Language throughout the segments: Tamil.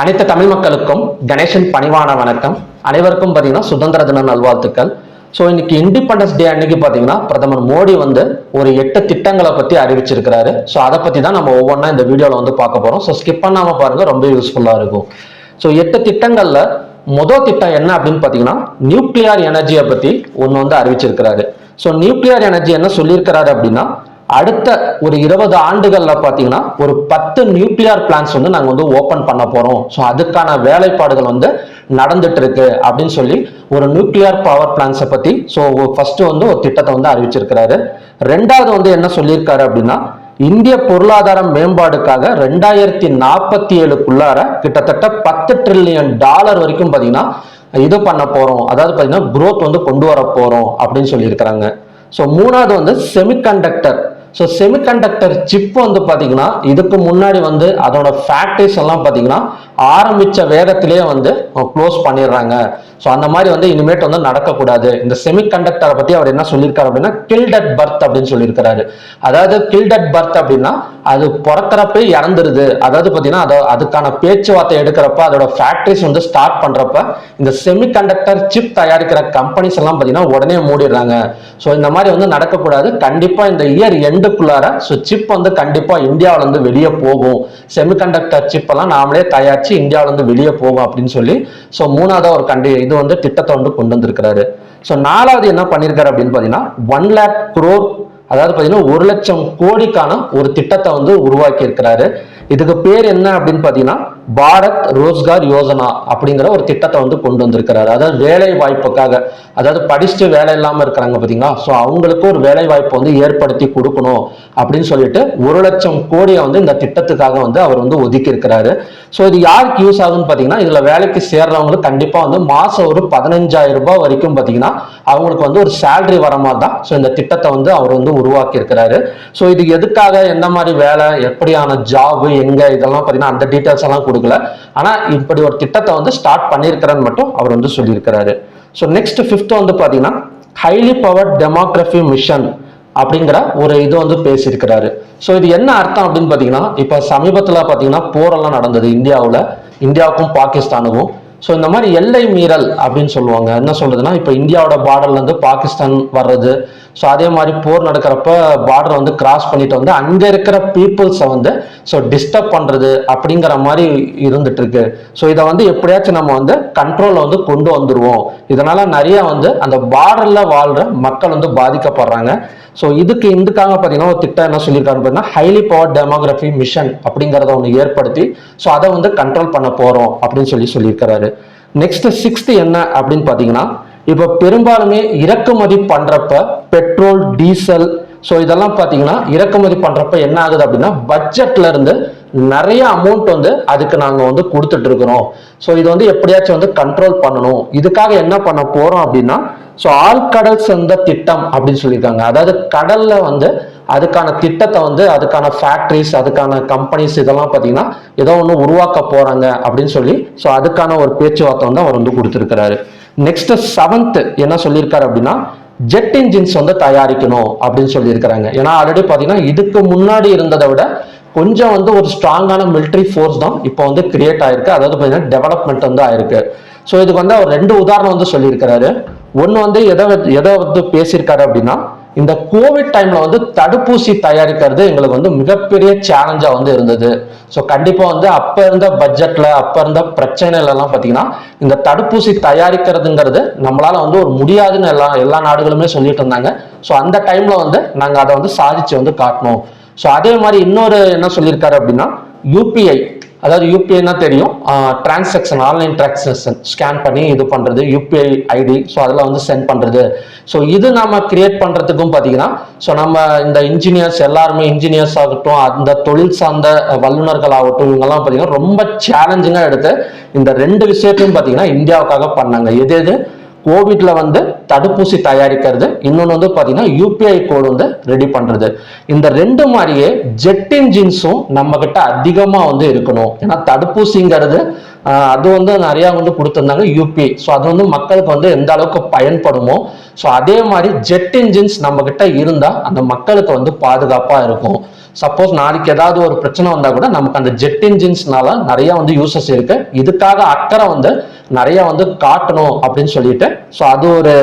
அனைத்து தமிழ் மக்களுக்கும் கணேசன் பணிவான வணக்கம். அனைவருக்கும் பார்த்தீங்கன்னா சுதந்திர தின நல்வாழ்த்துக்கள். ஸோ இன்னைக்கு இண்டிபெண்டன்ஸ் டே அன்னைக்கு பார்த்தீங்கன்னா பிரதமர் மோடி வந்து ஒரு எட்டு திட்டங்களை பற்றி அறிவிச்சிருக்கிறாரு. ஸோ அதை பற்றி தான் நம்ம ஒவ்வொன்றா இந்த வீடியோவில் வந்து பார்க்க போகிறோம் ஸோ ஸ்கிப் பண்ணாமல் பாருங்க ரொம்ப யூஸ்ஃபுல்லாக இருக்கும். ஸோ எட்டு திட்டங்களில் முதல் திட்டம் என்ன அப்படின்னு பார்த்தீங்கன்னா நியூக்ளியர் எனர்ஜியை பற்றி ஒன்று வந்து அறிவிச்சிருக்கிறாரு. ஸோ நியூக்ளியர் எனர்ஜி என்ன சொல்லியிருக்கிறாரு அப்படின்னா அடுத்த ஒரு இருபது ஆண்டுகள்ல பாத்தீங்கன்னா ஒரு பத்து நியூக்ளியர் பிளான்ஸ் வந்து நாங்க வந்து ஓபன் பண்ண போறோம். ஸோ அதுக்கான வேலைப்பாடுகள் வந்து நடந்துட்டு இருக்கு அப்படின்னு சொல்லி ஒரு நியூக்ளியர் பவர் பிளான்ஸை பத்தி ஸோ ஃபர்ஸ்ட் வந்து ஒரு திட்டத்தை வந்து அறிவிச்சிருக்கிறாரு. ரெண்டாவது வந்து என்ன சொல்லியிருக்காரு அப்படின்னா இந்திய பொருளாதார மேம்பாடுக்காக ரெண்டாயிரத்தி நாற்பத்தி ஏழுக்குள்ளார கிட்டத்தட்ட பத்து ட்ரில்லியன் டாலர் வரைக்கும் பாத்தீங்கன்னா இது பண்ண போறோம். அதாவது பாத்தீங்கன்னா குரோத் வந்து கொண்டு வர போறோம் அப்படின்னு சொல்லியிருக்கிறாங்க. ஸோ மூணாவது வந்து செமிகண்டக்டர் ஸோ செமிகண்டக்டர் சிப் வந்து பார்த்தீங்கன்னா இதுக்கு முன்னாடி வந்து அதோட ஃபேக்ட்ரிஸ் எல்லாம் பார்த்தீங்கன்னா ஆரம்பிச்ச வேகத்திலேயே வந்து க்ளோஸ் பண்ணிடுறாங்க. ஸோ அந்த மாதிரி வந்து இனிமேட் வந்து நடக்கக்கூடாது. இந்த செமிகண்டக்டரை பற்றி அவர் என்ன சொல்லியிருக்காரு அப்படின்னா கில்ட் அட் பர்த் அப்படின்னு சொல்லியிருக்கிறாரு. அதாவது கில்ட் அட் பர்த் அப்படின்னா அது பிறக்கிறப்ப இறந்துருது. அதாவது பார்த்தீங்கன்னா அதை அதுக்கான பேச்சுவார்த்தை எடுக்கிறப்ப அதோட ஃபேக்ட்ரிஸ் வந்து ஸ்டார்ட் பண்ணுறப்ப இந்த செமிகண்டக்டர் சிப் தயாரிக்கிற கம்பெனிஸ் எல்லாம் பார்த்தீங்கன்னா உடனே மூடிடுறாங்க. ஸோ இந்த மாதிரி வந்து நடக்கக்கூடாது. கண்டிப்பாக இந்த இயர் எண்டுக்குள்ளார ஸோ சிப் வந்து கண்டிப்பாக இந்தியாவிலேருந்து வெளியே போகும். செமிகண்டக்டர் சிப் எல்லாம் நாமளே தயாரிச்சு இந்தியாவில இருந்து வெளியே போகும் அப்படின்னு சொல்லி ஸோ மூணாவது ஒரு கண்டி இது வந்து திட்டத்தை வந்து கொண்டு வந்திருக்கிறாரு. ஸோ நாலாவது என்ன பண்ணியிருக்காரு அப்படின்னு பார்த்தீங்கன்னா ஒன் லேக் குரோர் அதாவது பார்த்தீங்கன்னா ஒரு லட்சம் கோடிக்கான ஒரு திட்டத்தை வந்து உருவாக்கி இருக்கிறாரு இதுக்கு பேர் என்ன அப்படின்னு பார்த்தீங்கன்னா பாரத் ரோஸ்கார் யோஜனா அப்படிங்கிற ஒரு திட்டத்தை வந்து கொண்டு வந்திருக்கிறாரு. அதாவது வேலை வாய்ப்புக்காக அதாவது படிச்சுட்டு வேலை இல்லாமல் இருக்கிறாங்க பார்த்தீங்களா ஸோ அவங்களுக்கு ஒரு வேலை வாய்ப்பு வந்து ஏற்படுத்தி கொடுக்கணும் அப்படின்னு சொல்லிட்டு ஒரு லட்சம் கோடியை வந்து இந்த திட்டத்துக்காக வந்து அவர் வந்து ஒதுக்கி இருக்கிறாரு ஸோ இது யாருக்கு யூஸ் ஆகுன்னு பார்த்தீங்கன்னா இதில் வேலைக்கு சேர்றவங்களுக்கு கண்டிப்பாக வந்து மாதம் ஒரு பதினஞ்சாயிரம் ரூபாய் வரைக்கும் பார்த்தீங்கன்னா அவங்களுக்கு வந்து ஒரு சேலரி வர மாதிரி தான் ஸோ இந்த திட்டத்தை வந்து அவர் வந்து உருவாக்கி இருக்கிறாரு ஸோ இது எதுக்காக எந்த மாதிரி வேலை எப்படியான ஜாப் எங்க இதெல்லாம் பார்த்தீங்கன்னா அந்த டீட்டெயில்ஸ் எல்லாம் கொடுக்கல. ஆனால் இப்படி ஒரு திட்டத்தை வந்து ஸ்டார்ட் பண்ணியிருக்கிறேன்னு மட்டும் அவர் வந்து சொல்லியிருக்கிறாரு. ஸோ நெக்ஸ்ட் ஃபிஃப்த் வந்து பார்த்தீங்கன்னா ஹைலி பவர் டெமோக்ரஃபி மிஷன் அப்படிங்கிற ஒரு இது வந்து பேசியிருக்கிறாரு. ஸோ இது என்ன அர்த்தம் அப்படின்னு பார்த்தீங்கன்னா இப்போ சமீபத்தில் பார்த்தீங்கன்னா போரெல்லாம் நடந்தது இந்தியாவில் இந்தியாவுக்கும் பாகிஸ்தானுக்கும். ஸோ இந்த மாதிரி எல்லை மீறல் அப்படின்னு சொல்லுவாங்க. என்ன சொல்றதுன்னா இப்போ இந்தியாவோட பார்டர்ல இருந்து பாகிஸ்தான் வர்றது ஸோ அதே மாதிரி போர் நடக்கிறப்ப பார்டர் வந்து கிராஸ் பண்ணிட்டு வந்து அங்கே இருக்கிற பீப்புள்ஸை வந்து ஸோ டிஸ்டர்ப் பண்ணுறது அப்படிங்கிற மாதிரி இருந்துட்டு இருக்கு ஸோ இதை வந்து எப்படியாச்சும் நம்ம வந்து கண்ட்ரோலில் வந்து கொண்டு வந்துடுவோம் இதனால நிறைய வந்து அந்த பார்டரில் வாழ்கிற மக்கள் வந்து பாதிக்கப்படுறாங்க. ஸோ இதுக்கு இதுக்காக பார்த்தீங்கன்னா ஒரு திட்டம் என்ன சொல்லியிருக்காரு பார்த்தீங்கன்னா ஹைலி பவர் டெமோகிராஃபி மிஷன் அப்படிங்கிறத ஒன்று ஏற்படுத்தி ஸோ அதை வந்து கண்ட்ரோல் பண்ண போகிறோம் அப்படின்னு சொல்லி சொல்லியிருக்கிறாரு. நெக்ஸ்ட் சிக்ஸ்த் என்ன அப்படின்னு பார்த்தீங்கன்னா இப்போ பெரும்பாலுமே இறக்குமதி பண்ணுறப்ப பெட்ரோல் டீசல் ஸோ இதெல்லாம் பார்த்தீங்கன்னா இறக்குமதி பண்ணுறப்ப என்ன ஆகுது அப்படின்னா பட்ஜெட்ல இருந்து நிறைய அமௌண்ட் வந்து அதுக்கு நாங்கள் வந்து கொடுத்துட்டு இருக்கிறோம். ஸோ இது வந்து எப்படியாச்சும் வந்து கண்ட்ரோல் பண்ணணும். இதுக்காக என்ன பண்ண போகிறோம் அப்படின்னா ஸோ ஆழ்கடல் சொந்த திட்டம் அப்படின்னு சொல்லியிருக்காங்க. அதாவது கடல்ல வந்து அதுக்கான திட்டத்தை வந்து அதுக்கான ஃபேக்ட்ரிஸ் அதுக்கான கம்பெனிஸ் இதெல்லாம் பார்த்தீங்கன்னா ஏதோ ஒன்று உருவாக்க போறாங்க அப்படின்னு சொல்லி ஸோ அதுக்கான ஒரு பேச்சுவார்த்தை வந்து அவர் வந்து கொடுத்துருக்கிறாரு. நெக்ஸ்ட் செவன்த் என்ன சொல்லியிருக்காரு அப்படின்னா ஜெட் இன்ஜின்ஸ் வந்து தயாரிக்கணும் அப்படின்னு சொல்லியிருக்கிறாங்க. ஏன்னா ஆல்ரெடி பார்த்தீங்கன்னா இதுக்கு முன்னாடி இருந்ததை விட கொஞ்சம் வந்து ஒரு ஸ்ட்ராங்கான மிலிட்ரி ஃபோர்ஸ் தான் இப்போ வந்து கிரியேட் ஆயிருக்கு. அதாவது பார்த்தீங்கன்னா டெவலப்மெண்ட் வந்து ஆயிருக்கு. ஸோ இதுக்கு வந்து அவர் ரெண்டு உதாரணம் வந்து சொல்லியிருக்கிறாரு. ஒன்று வந்து எதை எதை வந்து பேசியிருக்காரு அப்படின்னா இந்த கோவிட் டைம்ல வந்து தடுப்பூசி தயாரிக்கிறது எங்களுக்கு வந்து மிகப்பெரிய சேலஞ்சா வந்து இருந்தது. ஸோ கண்டிப்பா வந்து அப்ப இருந்த பட்ஜெட்ல அப்ப இருந்த பிரச்சனைகள் எல்லாம் பாத்தீங்கன்னா இந்த தடுப்பூசி தயாரிக்கிறதுங்கிறது நம்மளால வந்து ஒரு முடியாதுன்னு எல்லா எல்லா நாடுகளுமே சொல்லிட்டு இருந்தாங்க. ஸோ அந்த டைம்ல வந்து நாங்க அதை வந்து சாதிச்சு வந்து காட்டணும். ஸோ அதே மாதிரி இன்னொரு என்ன சொல்லியிருக்காரு அப்படின்னா யூபிஐ அதாவது யூபிஐனா தெரியும். டிரான்சாக்ஷன் ஆன்லைன் டிரான்சாக்ஷன் ஸ்கேன் பண்ணி இது பண்ணுறது யூபிஐ ஐடி ஸோ அதில் வந்து சென்ட் பண்ணுறது ஸோ இது நம்ம கிரியேட் பண்ணுறதுக்கும் பார்த்தீங்கன்னா ஸோ நம்ம இந்த இன்ஜினியர்ஸ் எல்லாருமே இன்ஜினியர்ஸ் ஆகட்டும் அந்த தொழில் சார்ந்த வல்லுநர்கள் ஆகட்டும் இவங்கெல்லாம் பார்த்தீங்கன்னா ரொம்ப சேலஞ்சிங்காக எடுத்து இந்த ரெண்டு விஷயத்தையும் பார்த்தீங்கன்னா இந்தியாவுக்காக பண்ணாங்க. எது எது? கோவிட்ல வந்து தடுப்பூசி தயாரிக்கிறது. இன்னொன்று வந்து பார்த்தீங்கன்னா யூபிஐ கோடு வந்து ரெடி பண்றது. இந்த ரெண்டு மாதிரியே ஜெட் இன்ஜின்ஸும் நம்ம கிட்ட அதிகமாக வந்து இருக்கணும். ஏன்னா தடுப்பூசிங்கிறது அது வந்து நிறையா வந்து கொடுத்துருந்தாங்க யூபி ஸோ அது வந்து மக்களுக்கு வந்து எந்த அளவுக்கு பயன்படுமோ ஸோ அதே மாதிரி ஜெட் இன்ஜின்ஸ் நம்ம கிட்ட இருந்தால் அந்த மக்களுக்கு வந்து பாதுகாப்பாக இருக்கும். சப்போஸ் நாளைக்கு ஏதாவது ஒரு பிரச்சனை வந்தா கூட நமக்கு அந்த ஜெட் இன்ஜின்ஸ்னால நிறைய வந்து யூசஸ் இருக்கு. இதுக்காக அக்கறை வந்து நிறைய வந்து காட்டணும் அப்படின்னு சொல்லிட்டு ஸோ அது ஒரு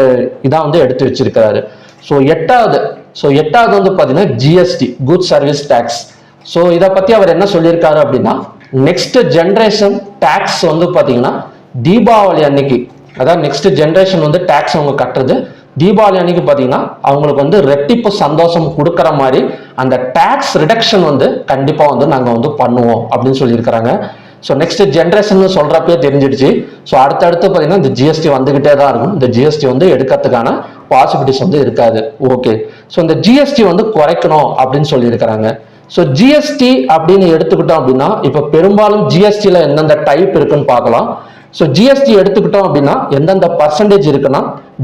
இதாக வந்து எடுத்து வச்சிருக்கிறாரு. ஸோ எட்டாவது ஸோ எட்டாவது வந்து பார்த்தீங்கன்னா GST good service tax so இதை பற்றி அவர் என்ன சொல்லியிருக்காரு அப்படின்னா நெக்ஸ்ட் ஜென்ரேஷன் டேக்ஸ் வந்து பார்த்தீங்கன்னா தீபாவளி அன்னைக்கு அதாவது நெக்ஸ்ட் ஜென்ரேஷன் வந்து டேக்ஸ் அவங்க கட்டுறது. தீபாவளி அன்னைக்கு பார்த்தீங்கன்னா அவங்களுக்கு வந்து ரெட்டிப்பு சந்தோஷம் கொடுக்குற மாதிரி அந்த டேக்ஸ் ரிடக்ஷன் வந்து கண்டிப்பாக வந்து நாங்கள் வந்து பண்ணுவோம் அப்படின்னு சொல்லியிருக்கிறாங்க. ஸோ நெக்ஸ்ட் ஜென்ரேஷன் சொல்கிறப்பே தெரிஞ்சிடுச்சு. ஸோ அடுத்தடுத்து பார்த்தீங்கன்னா இந்த ஜிஎஸ்டி வந்துகிட்டே தான் இருக்கும். இந்த ஜிஎஸ்டி வந்து எடுக்கிறதுக்கான பாசிபிலிட்டிஸ் வந்து இருக்காது. ஓகே ஸோ இந்த ஜிஎஸ்டி வந்து குறைக்கணும் அப்படின்னு சொல்லியிருக்கிறாங்க. ஸோ ஜிஎஸ்டி அப்படின்னு எடுத்துக்கிட்டோம் அப்படின்னா இப்போ பெரும்பாலும் ஜிஎஸ்டியில் எந்தெந்த டைப் இருக்குன்னு பார்க்கலாம். ஸோ ஜிஎஸ்டி எடுத்துக்கிட்டோம் அப்படின்னா எந்தெந்த பர்சன்டேஜ் இருக்குன்னா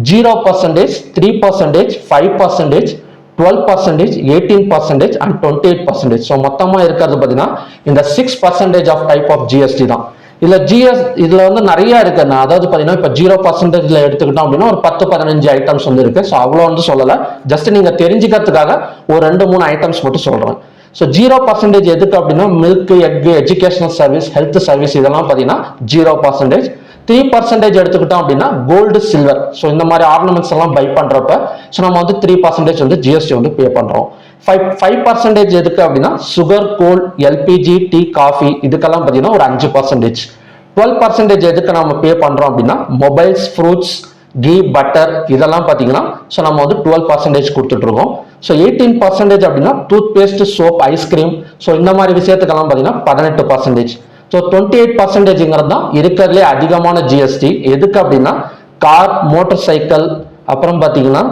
zero percentage three percentage five percentage twelve percentage eighteen percentage and twenty eight percentage so மொத்தமாக இருக்கிறது பார்த்தீங்கன்னா இந்த six percentage of type of GST தான். இதுல ஜிஎஸ் இதுல வந்து நிறைய இருக்கு. நான் அதாவது பாத்தீங்கன்னா இப்போ ஜீரோ பர்சன்டேஜ்ல எடுத்துக்கிட்டோம் அப்படின்னா ஒரு பத்து பதினஞ்சு ஐட்டம்ஸ் வந்து இருக்கு. ஸோ அவ்வளோ வந்து சொல்லலை. ஜஸ்ட் நீங்க தெரிஞ்சுக்கிறதுக்காக ஒரு ரெண்டு மூணு ஐட்டம்ஸ் மட்டும் சொல்றேன். ஸோ ஜீரோ பர்சன்டேஜ் எதுக்கு அப்படின்னா milk egg educational service health service இதெல்லாம் பார்த்தீங்கன்னா ஜீரோ பர்சன்டேஜ் த்ரீ பர்சன்டேஜ் எடுத்துக்கிட்டோம் அப்படின்னா கோல்டு சில்வர் ஸோ இந்த மாதிரி ஆர்னமெண்ட்ஸ் எல்லாம் பை பண்ணுறப்ப ஸோ நம்ம வந்து த்ரீ பர்சன்டேஜ் வந்து ஜிஎஸ்டி வந்து பே பண்ணுறோம் ஃபைவ் ஃபைவ் பர்சன்டேஜ் எதுக்கு அப்படின்னா sugar coal LPG tea coffee இதுக்கெல்லாம் பார்த்தீங்கன்னா ஒரு அஞ்சு பர்சன்டேஜ் டுவெல் பர்சன்டேஜ் எதுக்கு நம்ம பே பண்ணுறோம் அப்படின்னா மொபைல்ஸ் ஃப்ரூட்ஸ் கீ பட்டர் இதெல்லாம் பார்த்தீங்கன்னா ஸோ நம்ம வந்து டுவெல் பர்சன்டேஜ் கொடுத்துட்ருக்கோம். ஸோ எயிட்டீன் பர்சன்டேஜ் அப்படின்னா toothpaste soap ice cream so இந்த மாதிரி விஷயத்துக்கெல்லாம் பார்த்தீங்கன்னா பதினெட்டு பர்சன்டேஜ் ஸோ டுவெண்ட்டி எயிட் பர்சன்டேஜ்ங்கிறது தான் இருக்கிறதுலே அதிகமான ஜிஎஸ்டி எதுக்கு அப்படின்னா கார் மோட்டார் சைக்கிள் அப்புறம் பார்த்தீங்கன்னா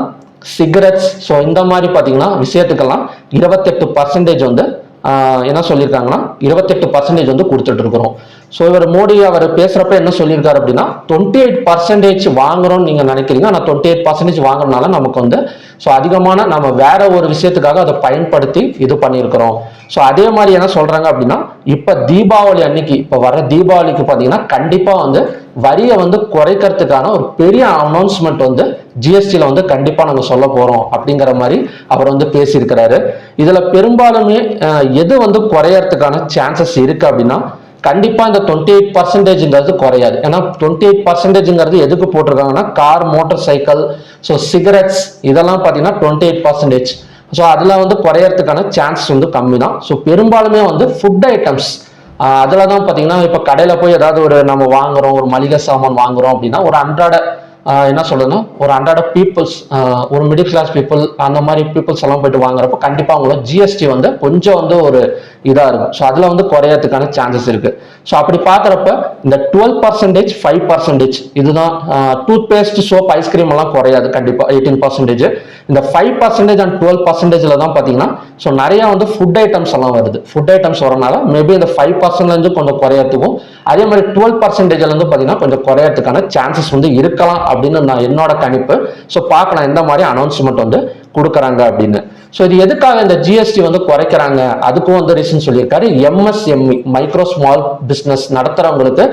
சிகரெட்ஸ் ஸோ இந்த மாதிரி பார்த்தீங்கன்னா விஷயத்துக்கெல்லாம் இருபத்தெட்டு பர்சன்டேஜ் வந்து என்ன சொல்லியிருக்காங்கன்னா இருபத்தெட்டு பர்சன்டேஜ் வந்து கொடுத்துட்டு இருக்கிறோம் ஸோ இவர் மோடி அவர் பேசுறப்ப என்ன சொல்லியிருக்காரு அப்படின்னா டுவெண்ட்டி எயிட் பர்சன்டேஜ் வாங்குறோம்னு நீங்க நினைக்கிறீங்க. ஆனால் டுவெண்ட்டி எயிட் பர்சன்டேஜ் வாங்குறதுனால நமக்கு வந்து ஸோ அதிகமான நம்ம வேற ஒரு விஷயத்துக்காக அதை பயன்படுத்தி இது பண்ணியிருக்கிறோம். ஸோ அதே மாதிரி என்ன சொல்றாங்க அப்படின்னா இப்போ தீபாவளி அன்னைக்கு இப்போ வர தீபாவளிக்கு பார்த்தீங்கன்னா கண்டிப்பாக வந்து வரியை வந்து குறைக்கிறதுக்கான ஒரு பெரிய அனௌன்ஸ்மெண்ட் வந்து ஜிஎஸ்டியில் வந்து கண்டிப்பாக நாங்கள் சொல்ல போகிறோம் அப்படிங்கிற மாதிரி அவர் வந்து பேசியிருக்கிறாரு. இதில் பெரும்பாலுமே எது வந்து குறையறதுக்கான சான்சஸ் இருக்கு அப்படின்னா கண்டிப்பா இந்த டுவெண்ட்டி எயிட் பர்சன்டேஜ்ங்கிறது குறையாது. ஏன்னா டுவெண்ட்டி எயிட் பர்சன்டேஜ்ங்கிறது எதுக்கு போட்டிருக்காங்கன்னா car motorcycle so cigarettes இதெல்லாம் பார்த்தீங்கன்னா டுவெண்ட்டி எயிட் பர்சன்டேஜ் ஸோ அதில் வந்து குறையறதுக்கான சான்ஸ் வந்து கம்மி தான் ஸோ பெரும்பாலுமே வந்து ஃபுட் ஐட்டம்ஸ் அதில் தான் பார்த்தீங்கன்னா இப்போ கடையில் போய் ஏதாவது ஒரு நம்ம வாங்குறோம் ஒரு மளிகை சாமான் வாங்குறோம் அப்படின்னா ஒரு அன்றாட என்ன சொல்லணும்? ஒரு அன்றாட பீப்புள்ஸ் ஒரு மிடில் கிளாஸ் பீப்புள் அந்த மாதிரி பீப்புள்ஸ் எல்லாம் போயிட்டு வாங்குறப்போ கண்டிப்பாக அவங்களோட ஜிஎஸ்டி வந்து கொஞ்சம் வந்து ஒரு இதாக இருக்கும். ஸோ அதில் வந்து குறையறதுக்கான சான்சஸ் இருக்கு. ஸோ அப்படி பார்க்குறப்ப இந்த டுவெல் பர்சன்டேஜ் ஃபைவ் பர்சன்டேஜ் இதுதான் டூத் பேஸ்ட் சோப் ஐஸ்கிரீம் எல்லாம் குறையாது கண்டிப்பாக எயிட்டீன் பர்சன்டேஜ் இந்த ஃபைவ் பர்சன்டேஜ் அண்ட் டுவெல் பர்சன்டேஜில் தான் பார்த்தீங்கன்னா ஸோ நிறையா வந்து ஃபுட் ஐட்டம்ஸ் எல்லாம் வருது. ஃபுட் ஐட்டம்ஸ் வரனால மேபி இந்த ஃபைவ் பர்சன்ட்லேருந்து கொஞ்சம் குறையறதுக்கும் அதே மாதிரி டுவெல் பர்சன்டேஜ்லேருந்து பார்த்தீங்கன்னா கொஞ்சம் குறையறதுக்கான சான்சஸ் வந்து இருக்கலாம் அப்படின்னு நான் என்னோட கணிப்பு. ஸோ பார்க்கலாம் எந்த மாதிரி அனௌன்ஸ்மெண்ட் வந்து கொடுக்குறாங்க அப்படின்னு. ஸோ இது எதுக்காக இந்த ஜிஎஸ்டி வந்து குறைக்கிறாங்க? அதுக்கும் வந்து ரீசன் சொல்லியிருக்காரு. எம்எஸ்எம்இ மைக்ரோ ஸ்மால் பிஸ்னஸ் நடத்துறவங்களுக்கு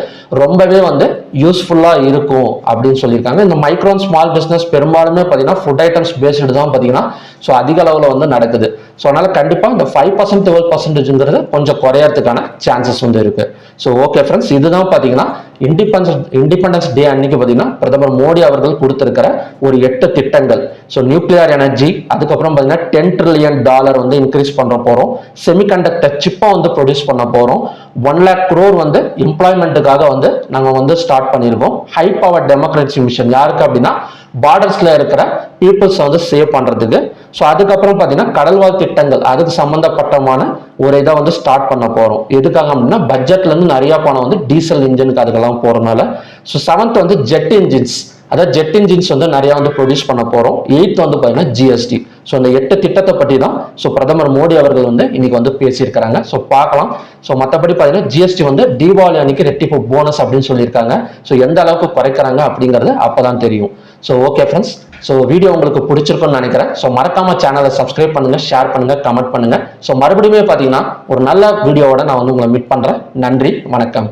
ரொம்பவே வந்து யூஸ்ஃபுல்லாக இருக்கும் அப்படின்னு சொல்லியிருக்காங்க. இந்த மைக்ரோ ஸ்மால் பிஸ்னஸ் பெரும்பாலுமே பார்த்தீங்கன்னா ஃபுட் ஐட்டம்ஸ் பேஸ்டு தான் பார்த்தீங்கன்னா ஸோ அதிக அளவில் வந்து நடக்குது. ஸோ அதனால கண்டிப்பாக இந்த ஃபைவ் பர்சன்ட் டுவெல் பர்சன்டேஜ்ங்கிறது கொஞ்சம் குறையறதுக்கான சான்சஸ் வந்து இருக்கு. ஸோ ஓகே ஃப்ரெண்ட்ஸ் இதுதான் பார்த்தீங்கன்னா இண்டிபெண்டன்ஸ் இண்டிபெண்டன்ஸ் டே அன்னைக்கு பார்த்தீங்கன்னா பிரதமர் மோடி அவர்கள் கொடுத்திருக்கிற ஒரு எட்டு திட்டங்கள். ஸோ நியூக்ளியர் எனர்ஜி அதுக்கப்புறம் பார்த்தீங்கன்னா டென் ட்ரில்லியன் டாலர் வந்து இன்க்ரீஸ் பண்ண போகிறோம் செமிகண்டக்டர் சிப்பை வந்து ப்ரொடியூஸ் பண்ண போகிறோம் ஒன் லேக் க்ரோர் வந்து எம்ப்ளாய்மெண்ட்டுக்காக வந்து நாங்கள் வந்து ஸ்டார்ட் பண்ணியிருக்கோம் ஹை பவர் டெமோக்ரஸி மிஷன் யாருக்கு அப்படின்னா பார்டர்ஸ்ல இருக்கிற பீப்புள்ஸ் வந்து சேவ் பண்றதுக்கு. ஸோ அதுக்கப்புறம் பார்த்தீங்கன்னா கடல்வாழ் திட்டங்கள் அதுக்கு சம்மந்தப்பட்டமான ஒரு இதை வந்து ஸ்டார்ட் பண்ண போகிறோம் எதுக்காக அப்படின்னா பட்ஜெட்ல இருந்து பணம் வந்து டீசல் இன்ஜினுக்கு அதுக்கெல்லாம் போகிறனால ஸோ செவன்த் வந்து ஜெட் இன்ஜின்ஸ் அதாவது ஜெட் இன்ஜின்ஸ் வந்து நிறைய வந்து ப்ரொடியூஸ் பண்ண போறோம். எயித் வந்து பார்த்தீங்கன்னா ஜிஎஸ்டி ஸோ இந்த எட்டு திட்டத்தை பற்றி தான் ஸோ பிரதமர் மோடி அவர்கள் வந்து இன்னைக்கு வந்து பேசியிருக்கிறாங்க. ஸோ பார்க்கலாம். ஸோ மற்றபடி பார்த்தீங்கன்னா ஜிஎஸ்டி வந்து தீபாவளி அன்னைக்கு ரெட்டிப்பு போனஸ் அப்படின்னு சொல்லியிருக்காங்க. ஸோ எந்த அளவுக்கு குறைக்கிறாங்க அப்படிங்கிறது அப்பதான் தெரியும். So okay friends so video உங்களுக்கு பிடிச்சிருக்கும்னு நினைக்கிறேன். ஸோ மறக்காம சேனலை சப்ஸ்கிரைப் பண்ணுங்க ஷேர் பண்ணுங்க கமெண்ட் பண்ணுங்க. ஸோ மறுபடியுமே பார்த்தீங்கன்னா ஒரு நல்ல வீடியோவோட நான் வந்து உங்களை மீட் பண்ணுறேன் நன்றி வணக்கம்.